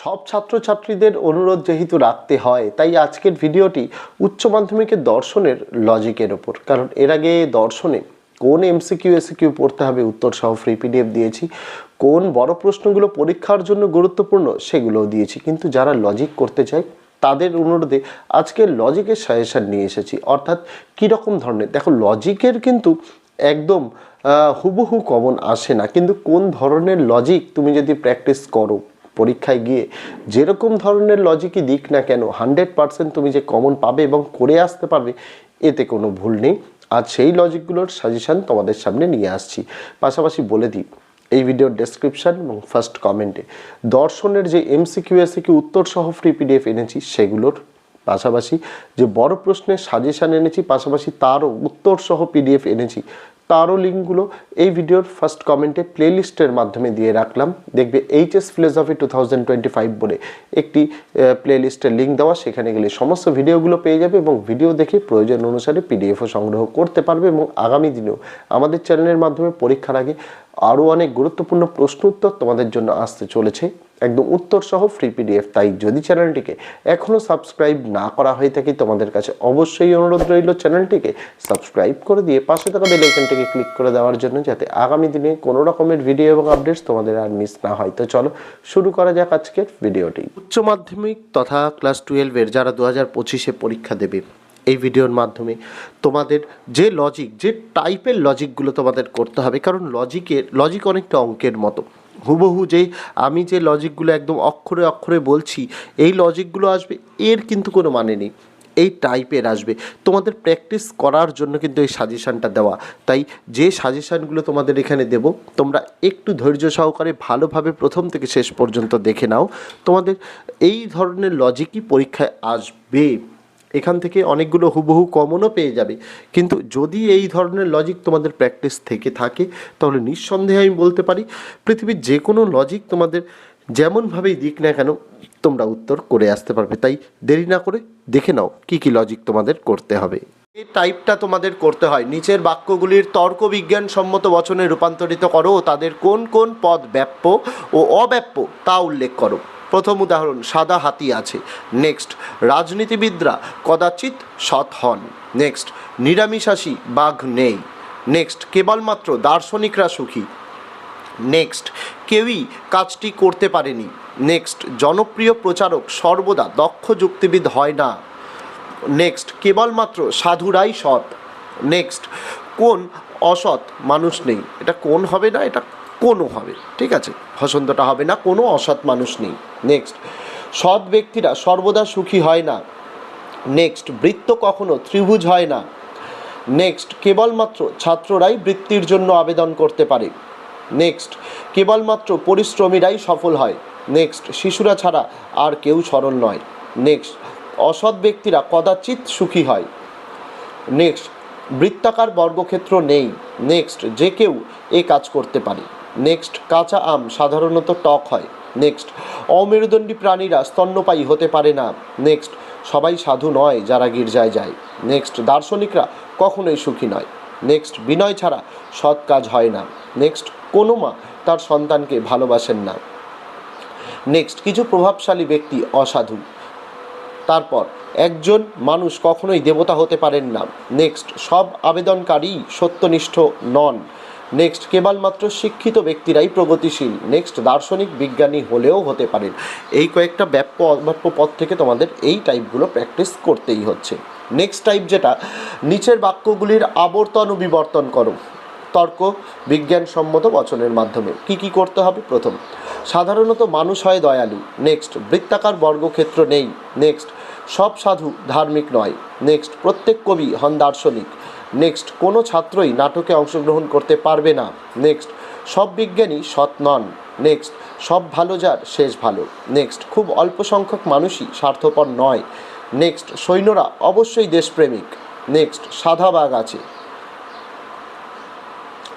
সব ছাত্রছাত্রীদের অনুরোধ যেহেতু রাখতে হয়, তাই আজকের ভিডিওটি উচ্চ মাধ্যমিকের দর্শনের লজিকের ওপর কারণ এর আগে দর্শনে কোন এমসিকিউ এসিকিউ পড়তে হবে উত্তর সহ ফ্রি পিডিএফ দিয়েছি, কোন বড় প্রশ্নগুলো পরীক্ষার জন্য গুরুত্বপূর্ণ সেগুলোও দিয়েছি। কিন্তু যারা লজিক করতে চায়, তাদের অনুরোধে আজকে লজিকের সাজেশন নিয়ে এসেছি। অর্থাৎ কীরকম ধরনের? দেখো লজিকের কিন্তু একদম হুবহু কমন আসে না। কিন্তু কোন ধরনের লজিক তুমি যদি প্র্যাকটিস করো পরীক্ষায় গিয়ে যেরকম ধরনের লজিকই দিক না কেন হান্ড্রেড পার্সেন্ট তুমি যে কমন পাবে এবং করে আসতে পারবে, এতে কোনো ভুল নেই। আর সেই লজিকগুলোর সাজেশন তোমাদের সামনে নিয়ে আসছি। পাশাপাশি বলে দিই, এই ভিডিওর ডেসক্রিপশন এবং ফার্স্ট কমেন্টে দর্শনের যে এমসিকিউ এসিকিউ উত্তর সহ ফ্রি পিডিএফ এনেছি, সেগুলোর পাশাপাশি যে বড় প্রশ্নের সাজেশান এনেছি, পাশাপাশি তারও উত্তর সহ পিডিএফ এনেছি তারও লিঙ্কগুলো এই ভিডিওর ফার্স্ট কমেন্টে প্লেলিস্টের মাধ্যমে দিয়ে রাখলাম। দেখবে H HS philosophy two thousand twenty five বলে একটি প্লেলিস্টের লিঙ্ক দেওয়া। সেখানে গেলে সমস্ত ভিডিওগুলো পেয়ে যাবে এবং ভিডিও দেখে প্রয়োজন অনুসারে পিডিএফও সংগ্রহ করতে পারবে এবং আগামী দিনেও আমাদের চ্যানেলের মাধ্যমে পরীক্ষার আগে আরও অনেক গুরুত্বপূর্ণ প্রশ্ন উত্তর তোমাদের জন্য আসতে চলেছে। একদম উত্তর সহ ফ্রি পিডিএফ তাই যদি চ্যানেলটিকে এখনও সাবস্ক্রাইব না করা হয়ে থাকে, তোমাদের কাছে অবশ্যই অনুরোধ রইল চ্যানেলটিকে সাবস্ক্রাইব করে দিয়ে পাশে থাকা বেল আইকনটিকে ক্লিক করে দেওয়ার জন্য, যাতে আগামী দিনে কোনো রকমের ভিডিও এবং আপডেটস তোমাদের আর মিস না হয়। তো চলো, শুরু করা যাক আজকের ভিডিওটি উচ্চ মাধ্যমিক তথা ক্লাস টুয়েলভের যারা দু হাজার পঁচিশে পরীক্ষা দেবে, এই ভিডিওর মাধ্যমে তোমাদের যে লজিক যে টাইপের লজিকগুলো তোমাদের করতে হবে, কারণ লজিকের লজিক অনেকটা অঙ্কের মতো। হুবহু যে আমি যে লজিকগুলো একদম অক্ষরে অক্ষরে বলছি, এই লজিকগুলো আসবে, এর কিন্তু কোনো মানে নেই। এই টাইপের আসবে। তোমাদের প্র্যাকটিস করার জন্য কিন্তু এই সাজেশানটা দেওয়া। তাই যে সাজেশানগুলো তোমাদের এখানে দেব, তোমরা একটু ধৈর্য সহকারে ভালোভাবে প্রথম থেকে শেষ পর্যন্ত দেখে নাও। তোমাদের এই ধরনের লজিকই পরীক্ষায় আসবে। এখান থেকে অনেকগুলো হুবহু কমনও পেয়ে যাবে। কিন্তু যদি এই ধরনের লজিক তোমাদের প্র্যাকটিস থেকে থাকে, তাহলে নিঃসন্দেহে আমি বলতে পারি, পৃথিবীর যে কোনো লজিক তোমাদের যেমনভাবেই দিক না কেন, তোমরা উত্তর করে আসতে পারবে। তাই দেরি না করে দেখে নাও কি কি লজিক তোমাদের করতে হবে। এই টাইপটা তোমাদের করতে হয়। নিচের বাক্যগুলির তর্ক বিজ্ঞান সম্মত বচনে রূপান্তরিত করো ও তাদের কোন কোন পদ ব্যাপ্য ও অব্যাপ্য তা উল্লেখ করো। প্রথম উদাহরণ, সাদা হাতি আছে। নেক্সট রাজনীতিবিদরা কদাচিৎ সৎ হন। নেক্সট নিরামিষাসী বাঘ নেই। নেক্সট কেবলমাত্র দার্শনিকরা সুখী। নেক্সট কেউই কাজটি করতে পারেনি। নেক্সট জনপ্রিয় প্রচারক সর্বদা দক্ষ যুক্তিবিদ হয় না। নেক্সট কেবলমাত্র সাধুরাই সৎ। নেক্সট কোন অসৎ মানুষ নেই। এটা কোন হবে না, এটা কোনো হবে ঠিক আছে? হসন্তটা হবে না, কোনো অসৎ মানুষ নেই। নেক্সট সৎ ব্যক্তিরা সর্বদা সুখী হয় না। নেক্সট বৃত্ত কখনো ত্রিভুজ হয় না। নেক্সট কেবলমাত্র ছাত্ররাই বৃত্তির জন্য আবেদন করতে পারে। নেক্সট কেবলমাত্র পরিশ্রমীরাই সফল হয়। নেক্সট শিশুরা ছাড়া আর কেউ সরল নয়। নেক্সট অসৎ ব্যক্তিরা কদাচিৎ সুখী হয়। নেক্সট বৃত্তাকার বর্গক্ষেত্র নেই। নেক্সট যে কেউ এ কাজ করতে পারে। নেক্সট, কাঁচা আম সাধারণত টক হয়। নেক্সট, অমেরুদণ্ডী প্রাণীরা স্তন্যপায়ী হতে পারে না। নেক্সট, সবাই সাধু নয়, যারা গির্জায় যায়। নেক্সট, দার্শনিকরা কখনোই সুখী নয়। নেক্সট, বিনয় ছাড়া সৎ কাজ হয় না। নেক্সট, কোনো মা তার সন্তানকে ভালোবাসেন না। নেক্সট, কিছু প্রভাবশালী ব্যক্তি অসাধু। তারপর, একজন মানুষ কখনোই দেবতা হতে পারেন না। নেক্সট, সব আবেদনকারী সত্যনিষ্ঠ নন। নেক্সট কেবলমাত্র শিক্ষিত ব্যক্তিরাই প্রগতিশীল। নেক্সট দার্শনিক বিজ্ঞানী হলেও হতে পারেন। এই কয়েকটা ব্যাপ্য অব্যাপ্য পদ থেকে তোমাদের এই টাইপগুলো প্র্যাকটিস করতেই হচ্ছে। নেক্সট টাইপ যেটা, নিচের বাক্যগুলির আবর্তন ও বিবর্তন করো। তর্ক, বিজ্ঞানসম্মত বচনের মাধ্যমে। কি কি করতে হবে? প্রথম, সাধারণত মানুষ হয় দয়ালু। নেক্সট বৃত্তাকার বর্গক্ষেত্র নেই। নেক্সট সব সাধু ধার্মিক নয়। নেক্সট প্রত্যেক কবি হন দার্শনিক। নেক্সট কোনো ছাত্রই নাটকে অংশগ্রহণ করতে পারবে না। নেক্সট সব বিজ্ঞানী সৎ নন। নেক্সট সব ভালো যার, শেষ ভালো। নেক্সট খুব অল্প সংখ্যক মানুষই স্বার্থপর নয়। নেক্সট সৈন্যরা অবশ্যই দেশপ্রেমিক। নেক্সট সাদা বাঘ আছে।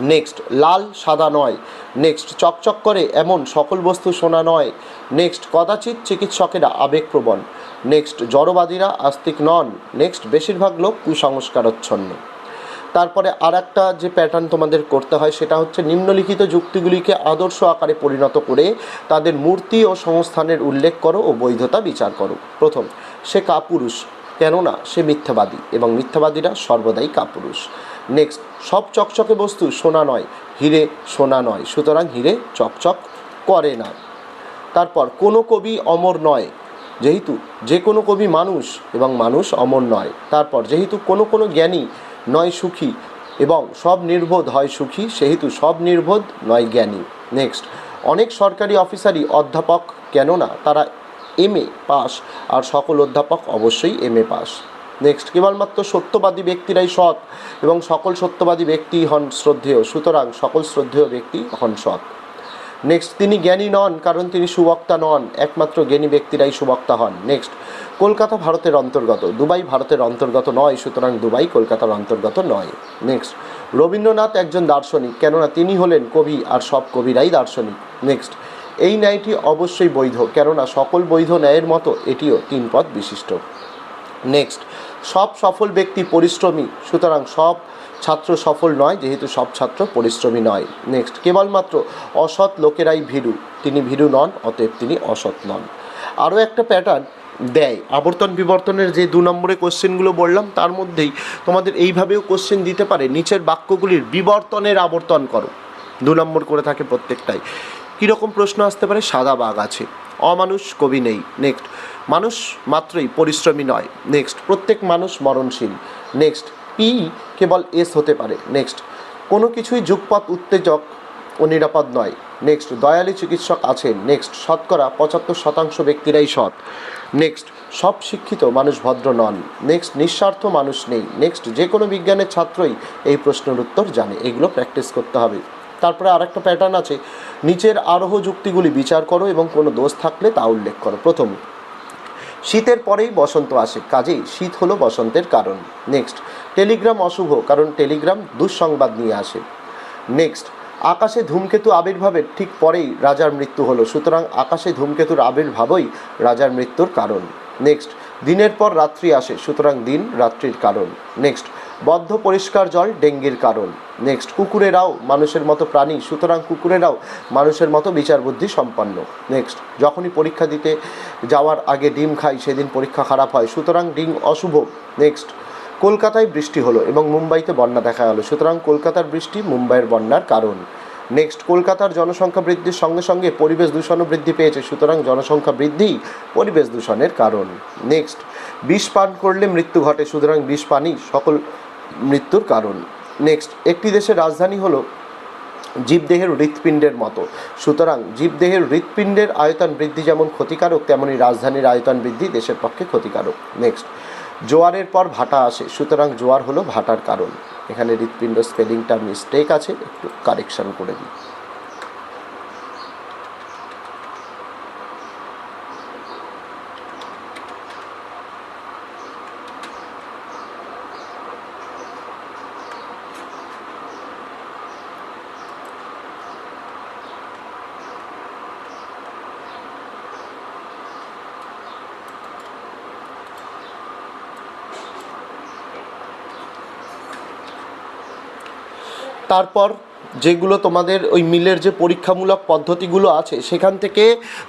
নেক্সট লাল, সাদা নয়। নেক্সট চকচক করে এমন সকল বস্তু সোনা নয়। নেক্সট কদাচিৎ চিকিৎসকেরা আবেগপ্রবণ। নেক্সট জড়বাদীরা আস্তিক নন। নেক্সট বেশিরভাগ লোক কুসংস্কারচ্ছন্ন। তারপরে আর একটা যে প্যাটার্ন তোমাদের করতে হয়, সেটা হচ্ছে নিম্নলিখিত যুক্তিগুলিকে আদর্শ আকারে পরিণত করে তাদের মূর্তি ও সংস্থানের উল্লেখ করো ও বৈধতা বিচার করো। প্রথম, সে কাপুরুষ, কেননা সে মিথ্যাবাদী এবং মিথ্যাবাদীরা সর্বদাই কাপুরুষ। নেক্সট সব চকচকে বস্তু সোনা নয়, হিরে সোনা নয়, সুতরাং হিরে চকচক করে না। তারপর, কোনো কবি অমর নয়, যেহেতু যে কোনো কবি মানুষ এবং মানুষ অমর নয়। তারপর, যেহেতু কোনো কোনো জ্ঞানী নয় সুখী এবং সব নির্বোধ হয় সুখী, সেহেতু সব নির্বোধ নয় জ্ঞানী। নেক্সট অনেক সরকারি অফিসারই অধ্যাপক, কেননা তারা এম এ পাস আর সকল অধ্যাপক অবশ্যই এম এ পাস। নেক্সট কেবলমাত্র সত্যবাদী ব্যক্তিরাই সৎ এবং সকল সত্যবাদী ব্যক্তি হন শ্রদ্ধেয়, সুতরাং সকল শ্রদ্ধেয় ব্যক্তি হন সৎ। নেক্সট তিনি জ্ঞানী নন, কারণ তিনি সুবক্তা নন। একমাত্র জ্ঞানী ব্যক্তিরাই সুবক্তা হন। নেক্সট কলকাতা ভারতের অন্তর্গত। দুবাই ভারতের অন্তর্গত নয়, সুতরাং দুবাই কলকাতার অন্তর্গত নয়। নেক্সট রবীন্দ্রনাথ একজন দার্শনিক, কেননা তিনি হলেন কবি আর সব কবিরাই দার্শনিক। নেক্সট এই ন্যায়টি অবশ্যই বৈধ, কেননা সকল বৈধ ন্যায়ের মতো এটিও তিন পদ বিশিষ্ট। নেক্সট সব সফল ব্যক্তি পরিশ্রমী, সুতরাং সব ছাত্র সফল নয়, যেহেতু সব ছাত্র পরিশ্রমী নয়। নেক্সট কেবলমাত্র অসৎ লোকেরাই ভীরু। তিনি ভীরু নন, অতএব তিনি অসৎ নন। আরও একটা প্যাটার্ন দেয় আবর্তন বিবর্তনের যে দু নম্বরে কোশ্চেনগুলো বললাম, তার মধ্যেই তোমাদের এইভাবেও কোশ্চেন দিতে পারে, নিচের বাক্যগুলির বিবর্তনের আবর্তন করো। দু নম্বর করে থাকে প্রত্যেকটাই। কীরকম প্রশ্ন আসতে পারে? সাদা বাঘ আছে। অমানুষ কবি নেই। নেক্সট মানুষ মাত্রই পরিশ্রমী নয়। নেক্সট প্রত্যেক মানুষ মরণশীল। নেক্সট পি কেবল এস হতে পারে। নেক্সট কোনো কিছুই যুগপৎ উত্তেজক ও নিরাপদ নয়। নেক্সট দয়ালু চিকিৎসক আছেন। নেক্সট শতকরা পঁচাত্তর শতাংশ ব্যক্তিরাই সৎ। নেক্সট সব শিক্ষিত মানুষ ভদ্র নন। নেক্সট নিঃস্বার্থ মানুষ নেই। নেক্সট যে কোনো বিজ্ঞানের ছাত্রই এই প্রশ্নের উত্তর জানে। এগুলো প্র্যাকটিস করতে হবে। তারপরে আরেকটা প্যাটার্ন আছে। নিচের আরোহ যুক্তিগুলি বিচার করো এবং কোনো দোষ থাকলে তা উল্লেখ করো। প্রথম, শীতের পরেই বসন্ত আসে। কাজেই শীত হলো বসন্তের কারণ। নেক্সট টেলিগ্রাম অশুভ, কারণ টেলিগ্রাম দুঃসংবাদ নিয়ে আসে। নেক্সট, আকাশে ধূমকেতু আবির্ভাবের ঠিক পরেই রাজার মৃত্যু হলো, সুতরাং আকাশে ধূমকেতুর আবির্ভাবই রাজার মৃত্যুর কারণ। নেক্সট, দিনের পর রাত্রি আসে, সুতরাং দিন রাত্রির কারণ। নেক্সট, বদ্ধ পরিষ্কার জল ডেঙ্গির কারণ। নেক্সট, কুকুরেরাও মানুষের মতো প্রাণী, সুতরাং কুকুরেরাও মানুষের মতো বিচার বুদ্ধি সম্পন্ন। নেক্সট, যখনই পরীক্ষা দিতে যাওয়ার আগে ডিম খাই, সেদিন পরীক্ষা খারাপ হয়, সুতরাং ডিম অশুভ। নেক্সট কলকাতায় বৃষ্টি হলো এবং মুম্বাইতে বন্যা দেখা গেলো। সুতরাং কলকাতার বৃষ্টি মুম্বাইয়ের বন্যার কারণ। নেক্সট কলকাতার জনসংখ্যা বৃদ্ধির সঙ্গে সঙ্গে পরিবেশ দূষণও বৃদ্ধি পেয়েছে, সুতরাং জনসংখ্যা বৃদ্ধি পরিবেশ দূষণের কারণ। নেক্সট বিষ পান করলে মৃত্যু ঘটে, সুতরাং বিষ পানই সকল মৃত্যুর কারণ। নেক্সট একটি দেশের রাজধানী হলো জীবদেহের হৃৎপিণ্ডের মতো। সুতরাং জীবদেহের হৃৎপিণ্ডের আয়তন বৃদ্ধি যেমন ক্ষতিকারক, তেমনি রাজধানীর আয়তন বৃদ্ধি দেশের পক্ষে ক্ষতিকারক। নেক্সট জোয়ারের পর ভাটা আসে, সুতরাং জোয়ার হলো ভাটার কারণ। এখানে হৃৎপিণ্ড স্পেলিংটা মিস্টেক আছে, একটু কারেকশান করে দিই। তারপর যেগুলো তোমাদের ওই মিলের যে পরীক্ষামূলক পদ্ধতিগুলো আছে, সেখান থেকে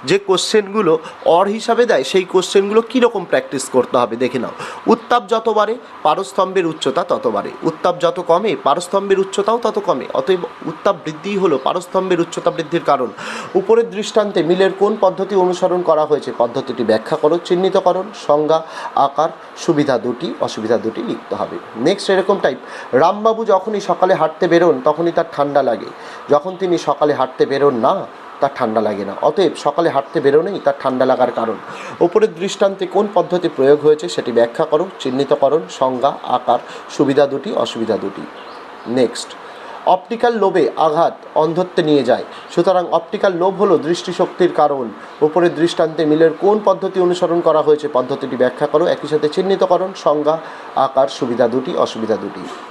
যে কোশ্চেনগুলো অর হিসাবে দেয়, সেই কোশ্চেনগুলো কীরকম প্র্যাকটিস করতে হবে দেখে নাও। উত্তাপ যত বাড়ে, পারস্তম্ভের উচ্চতা তত বাড়ে। উত্তাপ যত কমে, পারস্তম্ভের উচ্চতাও তত কমে। অতএব উত্তাপ বৃদ্ধি হলো পারস্তম্ভের উচ্চতা বৃদ্ধির কারণ। উপরের দৃষ্টান্তে মিলের কোন পদ্ধতি অনুসরণ করা হয়েছে, পদ্ধতিটি ব্যাখ্যা করো, চিহ্নিতকরণ, সংজ্ঞা, আকার, সুবিধা দুটি, অসুবিধা দুটি লিখতে হবে। নেক্সট এরকম টাইপ রামবাবু যখনই সকালে হাঁটতে বেরোন, তখনই তার ঠান্ডা লাগে। যখন তিনি সকালে হাঁটতে বেরোন না, তার ঠান্ডা লাগে না। অতএব সকালে হাঁটতে বেরোনেই তার ঠান্ডা লাগার কারণ। ওপরের দৃষ্টান্তে কোন পদ্ধতি প্রয়োগ হয়েছে সেটি ব্যাখ্যা করো চিহ্নিতকরণ সংজ্ঞা, আকার, সুবিধা দুটি, অসুবিধা দুটি। নেক্সট অপটিক্যাল লোভে আঘাত অন্ধত্বে নিয়ে যায়। সুতরাং অপটিক্যাল লোভ হলো দৃষ্টিশক্তির কারণ। উপরের দৃষ্টান্তে মিলের কোন পদ্ধতি অনুসরণ করা হয়েছে পদ্ধতিটি ব্যাখ্যা করো। একই সাথে চিহ্নিতকরণ সংজ্ঞা, আকার, সুবিধা দুটি, অসুবিধা দুটি।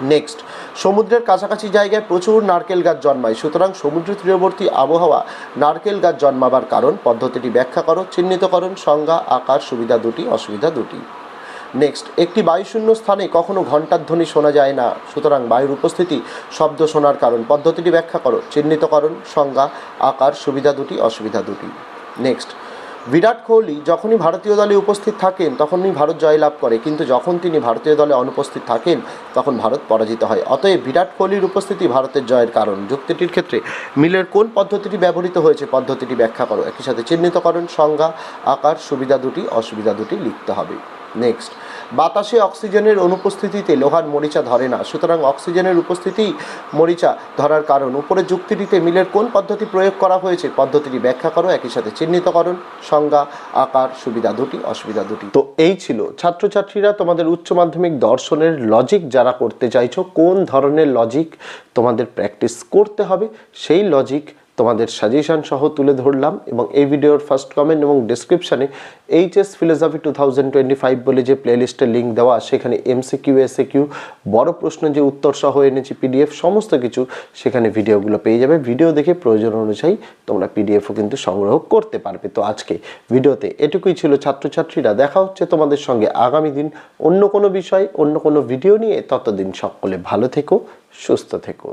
নেক্সট। সমুদ্রের কাছাকাছি জায়গায় প্রচুর নারকেল গাছ জন্মায়, সুতরাং সমুদ্র তীরবর্তী আবহাওয়া নারকেল গাছ জন্মাবার কারণ। পদ্ধতিটি ব্যাখ্যা করো, চিহ্নিতকরণ, সংজ্ঞা, আকার, সুবিধা দুটি, অসুবিধা দুটি। নেক্সট, একটি বায়ুশূন্য স্থানে কখনো ঘণ্টার ধ্বনি শোনা যায় না, সুতরাং বায়ুর উপস্থিতি শব্দ শোনার কারণ। পদ্ধতিটি ব্যাখ্যা করো, চিহ্নিতকরণ, সংজ্ঞা, আকার, সুবিধা দুটি, অসুবিধা দুটি। নেক্সট বিরাট কোহলি যখনই ভারতীয় দলে উপস্থিত থাকেন, তখনই ভারত জয়লাভ করে। কিন্তু যখন তিনি ভারতীয় দলে অনুপস্থিত থাকেন, তখন ভারত পরাজিত হয়। অতএব বিরাট কোহলির উপস্থিতি ভারতের জয়ের কারণ। যুক্তিটির ক্ষেত্রে মিলের কোন পদ্ধতিটি ব্যবহৃত হয়েছে, পদ্ধতিটি ব্যাখ্যা করো। একই সাথে চিহ্নিতকরণ, সংজ্ঞা, আকার, সুবিধা দুটি, অসুবিধা দুটি লিখতে হবে। নেক্সট বাতাসে অক্সিজেনের অনুপস্থিতিতে লোহার মরিচা ধরে না। সুতরাং অক্সিজেনের উপস্থিতি মরিচা ধরার কারণ। উপরে যুক্তিটিতে মিলের কোন পদ্ধতি প্রয়োগ করা হয়েছে? পদ্ধতিটি ব্যাখ্যা করো, একই সাথে চিহ্নিতকরণ, সংজ্ঞা, আকার, সুবিধা দুটি, অসুবিধা দুটি। তো এই ছিল, ছাত্রছাত্রীরা তোমাদের উচ্চ মাধ্যমিক দর্শনের লজিক যারা করতে চাইছো, কোন ধরনের লজিক তোমাদের প্র্যাকটিস করতে হবে, সেই লজিক তোমাদের সাজেশন সহ তুলে ধরলাম এবং এই ভিডিওর ফার্স্ট কমেন্ট এবং ডিসক্রিপশানে HS philosophy two thousand twenty five বলে যে প্লেলিস্টের লিঙ্ক দেওয়া, সেখানে এমসিকিউ এসে কিউ বড় প্রশ্ন যে উত্তর সহ এনেছি পিডিএফ সমস্ত কিছু সেখানে ভিডিওগুলো পেয়ে যাবে। ভিডিও দেখে প্রয়োজন অনুযায়ী তোমরা পিডিএফও কিন্তু সংগ্রহ করতে পারবে। তো আজকে ভিডিওতে এটুকুই ছিল ছাত্রছাত্রীরা। দেখা হচ্ছে তোমাদের সঙ্গে আগামী দিন অন্য কোনো বিষয়, অন্য কোনো ভিডিও নিয়ে। ততদিন সকলে ভালো থেকো, সুস্থ থেকো।